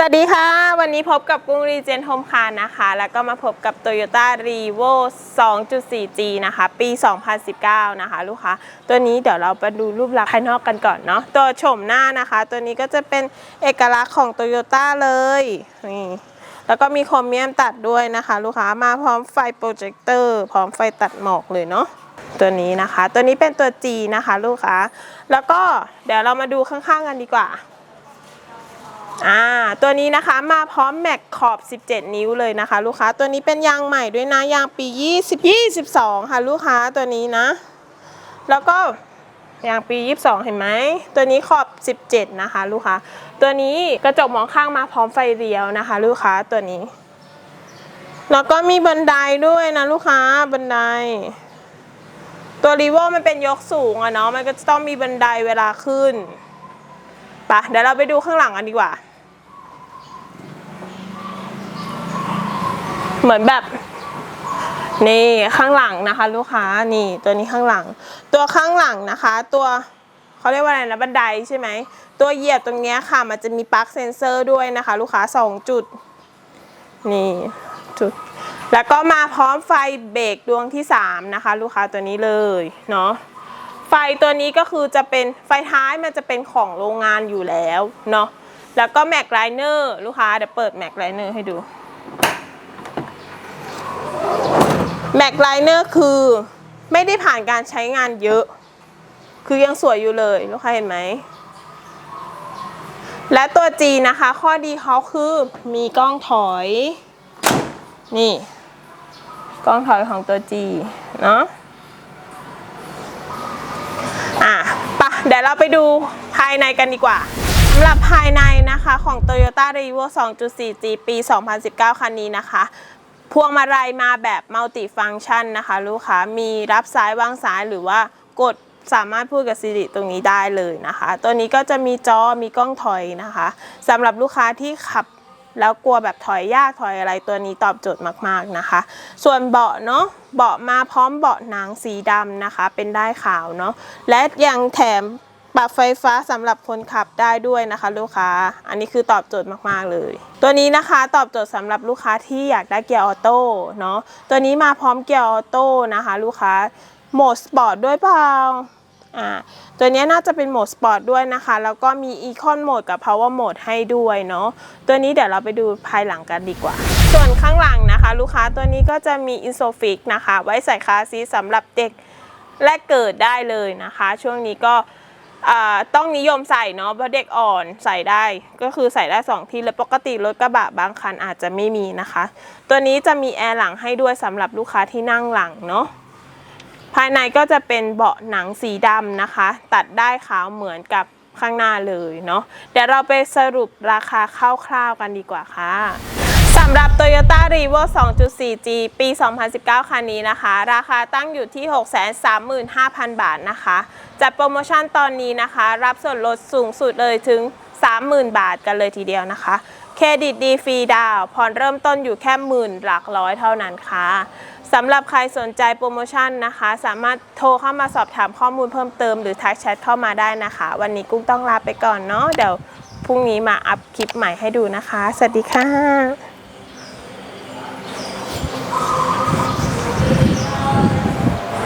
สวัสดีค่ะ วันนี้พบกับกรุงรีเจนโฮมคาร์นะคะ แล้วก็มาพบกับ Toyota r e v o 2.4G นะคะ ปี 2019 นะคะ ลูกค้า ตัวนี้เดี๋ยวเราไปดูรูปลักษณ์ภายนอกกันก่อนเนาะตัวโฉมหน้านะคะ ตัวนี้ก็จะเป็นเอกลักษณ์ของ Toyota เลยนี่แล้วก็มีโครเมียมตัดด้วยนะคะ ลูกค้ามาพร้อมไฟโปรเจคเตอร์พร้อมไฟตัดหมอกเลยเนาะตัวนี้นะคะ ตัวนี้เป็นตัว G นะคะ ลูกค้า แล้วก็เดี๋ยวเรามาดูข้างๆกันดีกว่า อ่าตัวนี้นะคะมาพร้อมแม็กขอบ 17 นิ้วเลยนะคะ ลูกค้าตัวนี้เป็นยางใหม่ด้วยนะยางปี 20 22 ค่ะลูกค้าตัวนี้นะ แล้วก็ยางปี 22 เห็นไหมตัวนี้ขอบ 17 นะคะ ลูกค้าตัวนี้กระจกมองข้างมาพร้อมไฟเลี้ยวนะคะ ลูกค้าตัวนี้ แล้วก็มีบันไดด้วยนะลูกค้าบันไดตัวรีโวมันเป็นยกสูงอะเนาะมันก็จะต้องมีบันไดเวลาขึ้นไปะเดี๋ยวเราไปดูข้างหลังกันดีกว่า เหมือนแบบนี่ข้างหลังนะคะ ลูกค้านี่ตัวนี้ข้างหลัง ตัวข้างหลังนะคะ ตัวเขาเรียกว่าอะไรนะบันไดใช่ไหมตัวเหยียบตรงนี้ค่ะ มันจะมีปลั๊กเซนเซอร์ด้วยนะคะ ลูกค้าสองจุด นี่จุด แล้วก็มาพร้อมไฟเบรกดวงที่ 3 นะคะ ลูกค้าตัวนี้เลยเนาะไฟตัวนี้ก็คือจะเป็นไฟท้ายมันจะเป็นของโรงงานอยู่แล้วเนาะแล้วก็แม็กไลเนอร์ลูกค้าเดี๋ยวเปิดแม็กไลเนอร์ให้ดู แม็กไลเนอร์คือไม่ได้ผ่านการใช้งานเยอะ คือยังสวยอยู่เลยลูกค้าเห็นไหม และตัว G นะคะ ข้อดีเขาคือมีกล้องถอย นี่ กล้องถอยของตัว G เนาะอะปะเดี๋ยวเราไปดูภายในกันดีกว่าสำหรับภายในนะคะของ Toyota r e v o 2.4G ปี 2019 คันนี้นะคะ พวงมาลัยมาแบบมัลติฟัง c t ชันนะคะ ลูกค้ามีรับซ้ายวางซ้ายหรือว่ากดสามารถพูดกับ Siri ตรงนี้ได้เลยนะคะ ตัวนี้ก็จะมีจอมีกล้องถอยนะคะสำหรับลูกค้าที่ขับแล้วกลัวแบบถอยยากถอยอะไรตัวนี้ตอบโจทย์มากๆนะคะ ส่วนเบาะเนาะเบาะมาพร้อมเบาะหนังสีดำนะคะ เป็นได้ขาวเนาะและยังแถม ปรับไฟฟ้าสำหรับคนขับได้ด้วยนะคะลูกค้า อันนี้คือตอบโจทย์มากๆเลย ตัวนี้นะคะตอบโจทย์สำหรับลูกค้าที่อยากได้เกียร์ออโต้เนาะ ตัวนี้มาพร้อมเกียร์ออโต้นะคะลูกค้า โหมดสปอร์ตด้วยเปล่าอ่า ตัวนี้น่าจะเป็นโหมดสปอร์ตด้วยนะคะ แล้วก็มีอีคอนโหมดกับ power mode ให้ด้วยเนาะ ตัวนี้เดี๋ยวเราไปดูภายหลังกันดีกว่า ส่วนข้างหลังนะคะ ลูกค้าตัวนี้ก็จะมี i n s o f i x นะคะ ไว้ใส่คาร์ซีทสำหรับเด็กและเกิดได้เลยนะคะ ช่วงนี้ก็ ต้องนิยมใส่เนาะเพราะเด็กอ่อนใส่ได้ ก็คือใส่ได้สองที่แล้วปกติรถกระบะบางคันอาจจะไม่มีนะคะ ตัวนี้จะมีแอร์หลังให้ด้วยสำหรับลูกค้าที่นั่งหลังเนาะภายในก็จะเป็นเบาะหนังสีดำนะคะ ตัดได้ขาวเหมือนกับข้างหน้าเลยเนาะเดี๋ยวเราไปสรุปราคาคร่าวๆกันดีกว่าค่ะ สำหรับ Toyota r e v o 2.4G ปี 2019 คันนี้นะคะ ราคาตั้งอยู่ที่ 635,000 บาทนะคะ จัดโปรโมชั่นตอนนี้นะคะ รับส่วนลดสูงสุดเลยถึง 30,000 บาทกันเลยทีเดียวนะคะ เครดิตดีฟรีดาวผ่อนเริ่มต้นอยู่แค่หมื่นหลักร้อยเท่านั้นค่ะสำหรับใครสนใจโปรโมชั่นนะคะ สามารถโทรเข้ามาสอบถามข้อมูลเพิ่มเติมหรือทักแชทเข้ามาได้นะคะ วันนี้กุ้งต้องลาไปก่อนเนาะเดี๋ยวพรุ่งนี้มาอัพคลิปใหม่ให้ดูนะคะ สวัสดีค่ะ